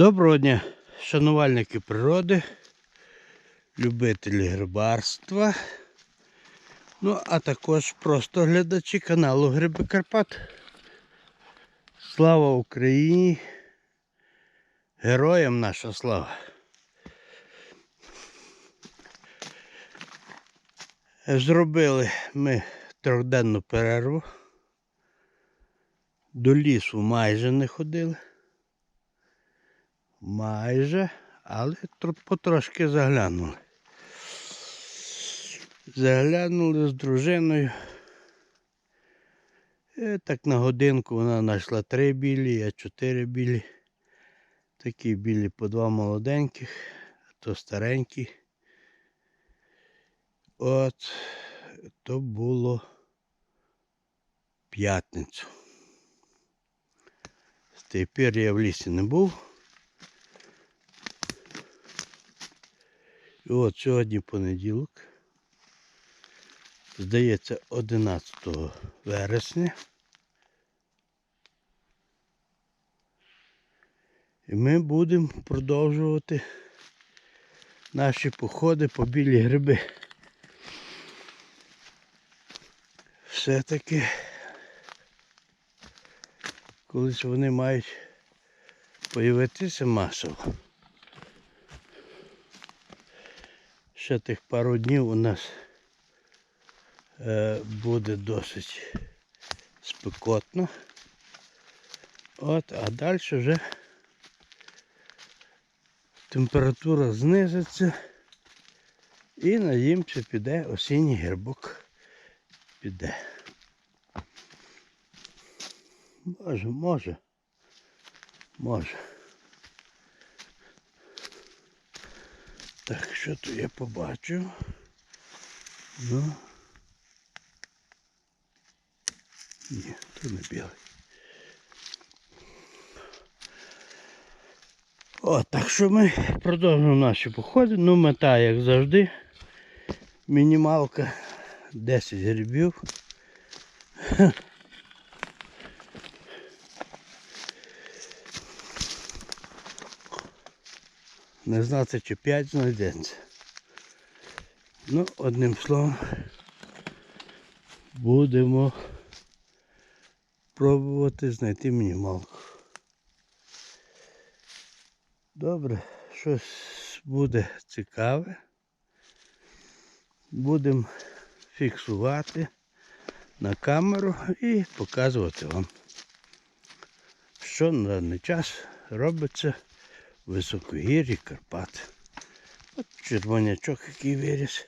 Доброго дня, шанувальники природи, любителі рибарства, ну а також просто глядачі каналу Гриби Карпат. Слава Україні! Героям наша слава! Зробили ми трьохденну перерву. До лісу майже не ходили. Майже, але потрошки заглянули. Заглянули з дружиною. І так на годинку вона знайшла три білі, я чотири білі. Такі білі по два молоденьких, а то старенькі. От, то було п'ятницю. Тепер я в лісі не був. От сьогодні понеділок. Здається, 11 вересня. І ми будемо продовжувати наші походи по білі гриби. Все-таки колись вони мають появитися масово. Ще тих пару днів у нас е, буде досить спекотно. От, а далі вже температура знизиться і надіємося піде осінній грибок. Піде. Може, може. Може. Так, що тут я побачив? Ну. Ні, то не білий. О, так що ми продовжуємо наші походи. Ну, мета, як завжди. Мінімалка 10 грибів. Не знати, чи 5 знайдеться. Ну, одним словом, будемо пробувати знайти мінімалку. Добре, щось буде цікаве. Будемо фіксувати на камеру і показувати вам, що на даний час робиться високогір'ї Карпат. От червонячок, який виріс.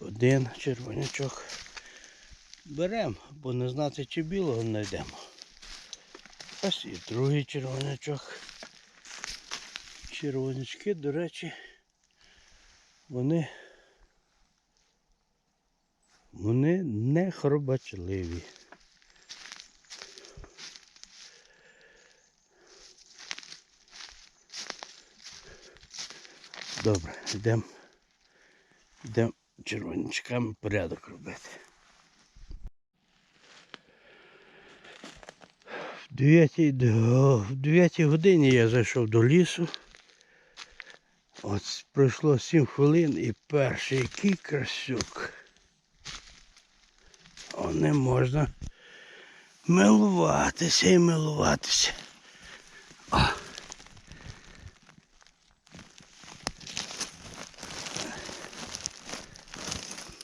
Один червонячок. Беремо, бо не знати, чи білого знайдемо. Ось і другий червонячок. Червонячки, до речі, вони, вони не хробачливі. Добре, йдемо. Йдемо червонячками порядок робити. В 9, до- в 9 годині я зайшов до лісу. От пройшло 7 хвилин і перший який красюк. О, не можна милуватися і милуватися.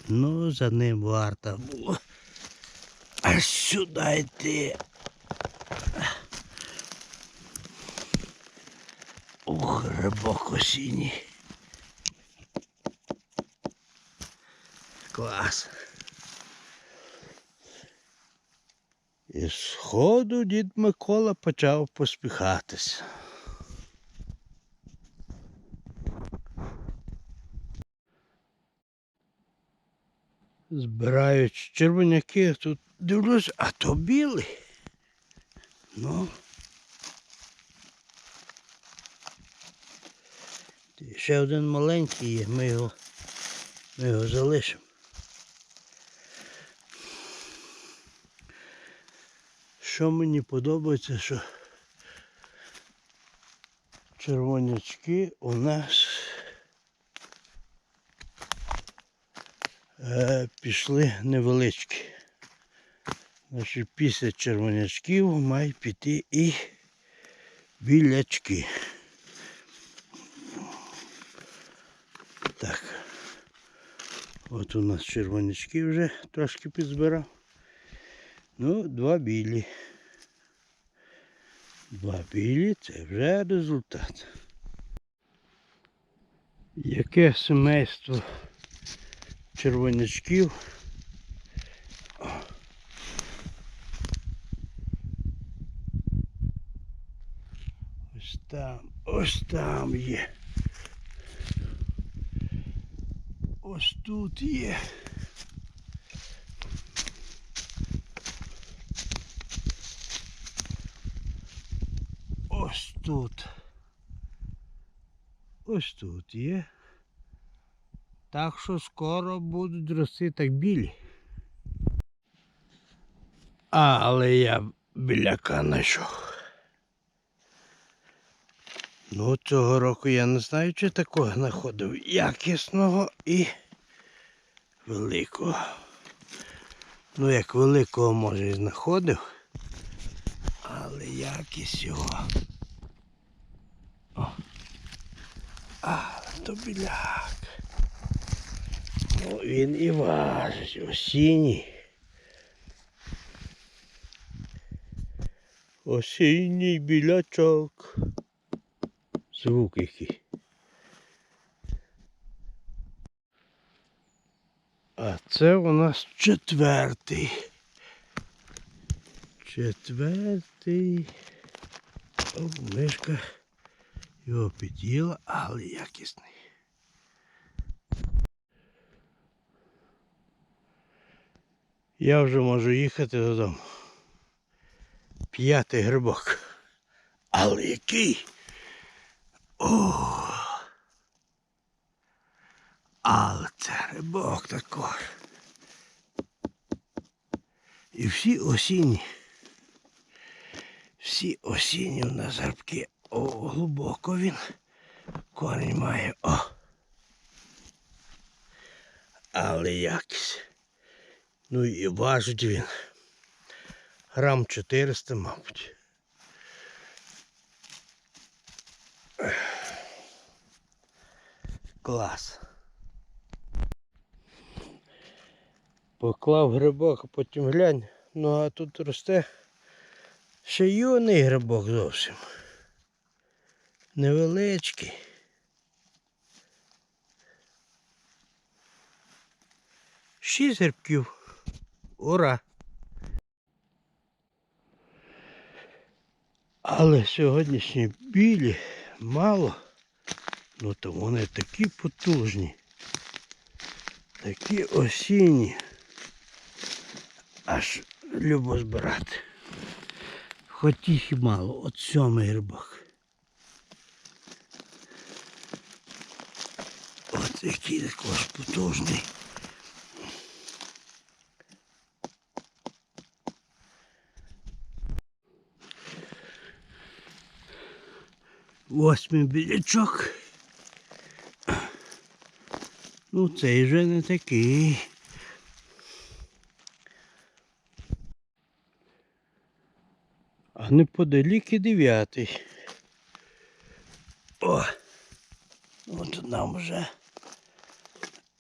Ну, за ним варто було. Аж сюди йти. Ух, рибок осінній. Клас. І сходу дід Микола почав поспіхатися. Збирають червоняки, тут дивлюсь, а то білий. Ну. Ще один маленький є, ми його, ми його залишимо. Що мені подобається, що червонячки у нас е, пішли невеличкі. Значить, після червонячків мають піти і білячки. Так. От у нас червонячки вже трошки підзбирав. Ну, два білі. Два білі це вже результат. Яке семейство червонячків. Ось там, ось там є. Ось тут є. Ось тут. Ось тут є. Так що скоро будуть рости так білі. Але я біляка знайшов. Ну, цього року я не знаю, чи такого знаходив якісного і великого. Ну, як великого, може, і знаходив, але якість його. О. А, то біляк. Він і важить, осінній. Осінній білячок. Звук який. А це у нас четвертий. Четвертий. О, мишка його під'їла, але якісний. Я вже можу їхати додому. П'ятий грибок. Але який? О! Але це грибок також. І всі осінні. Всі осінні у нас грибки. О, глибоко він. Корінь має. О. Але якість. Ну і важить він. Грам 400, мабуть. Клас. Поклав грибок, а потім глянь. Ну а тут росте ще юний грибок зовсім. Невеличкий. Шість грибків. Ура! Але сьогоднішні білі мало. Ну то вони такі потужні. Такі осінні. Аж любо збирати. Хоч їх і мало, от сьомий грибок. От який також потужний. Восьмий білячок. Ну, цей вже не такий. А неподалік і дев'ятий. О! От нам вже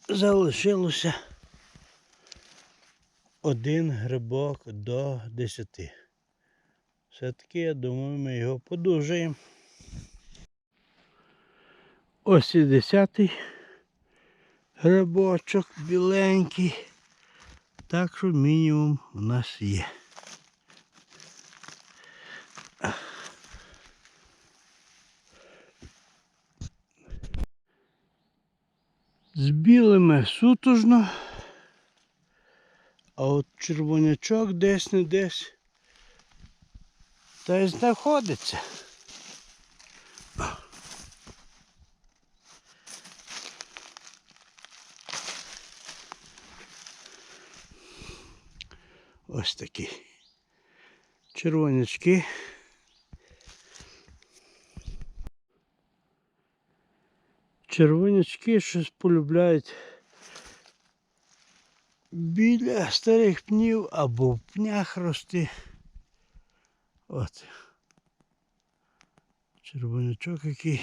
залишилося один грибок до десяти. Все-таки, я думаю, ми його подужаємо. Ось і десятий грибочок біленький. Так що мінімум у нас є. З білими сутужно, а от червонячок десь не десь та й знаходиться. Ось такі червонячки. Червонячки щось полюбляють біля старих пнів або в пнях рости. От. Червонячок який.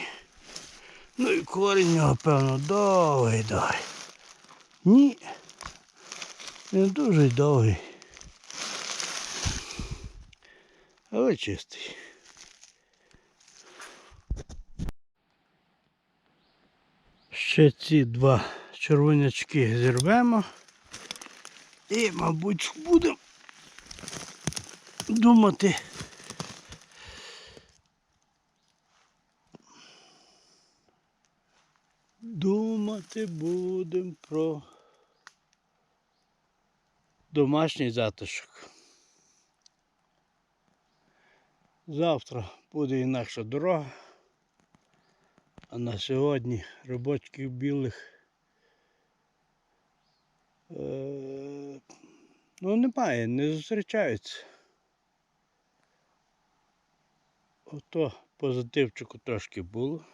Ну і корінь у нього, певно, довгий довгий. Ні. Не дуже довгий. Але чистий. Ще ці два червонячки зірвемо. І, мабуть, будемо думати. Думати будемо про домашній затишок. Завтра буде інакша дорога. А на сьогодні робочків білих е, ну немає, не зустрічаються. Ото позитивчику трошки було.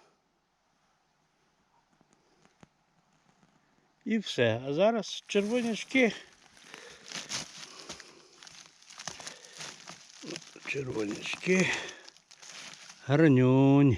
І все. А зараз червонячки. Червонячки. Гарнюнь.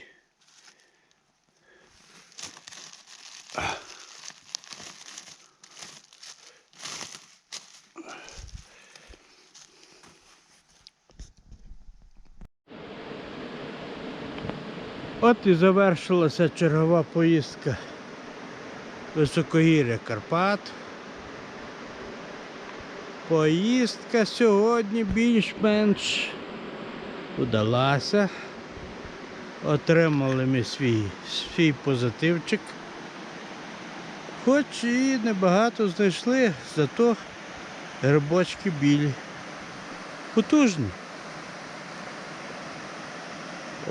От і завершилася чергова поїздка високогір'я Карпат. Поїздка сьогодні більш-менш удалася. Отримали ми свій, свій позитивчик. Хоч і небагато знайшли, зато грибочки білі. Потужні.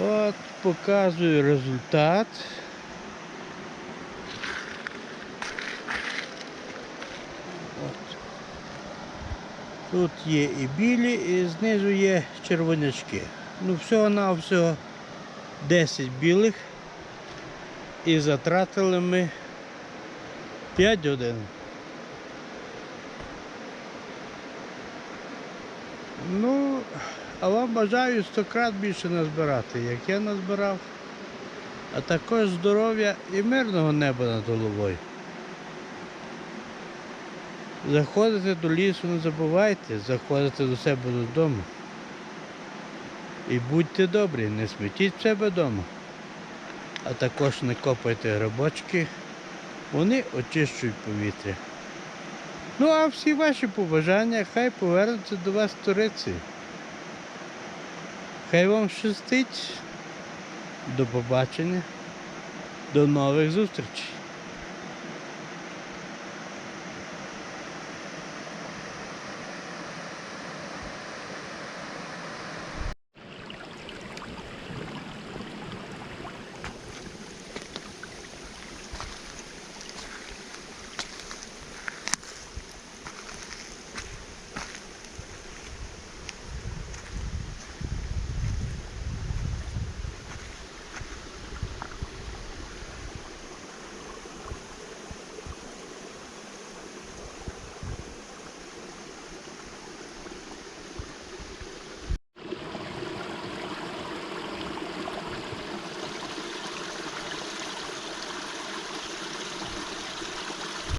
От показую результат. От. Тут є і білі, і знизу є червонячки. Ну, всього на всього 10 білих. І затратили ми 5 годин. Ну, а вам бажаю 100 крат більше назбирати, як я назбирав. А також здоров'я і мирного неба над головою. Заходите до лісу, не забувайте, заходите до себе додому. І будьте добрі, не смітіть себе вдома. А також не копайте грибочки, вони очищують повітря. Ну а всі ваші побажання хай повернуться до вас туриці. Хай вам щастить. До побачення. До нових зустрічей.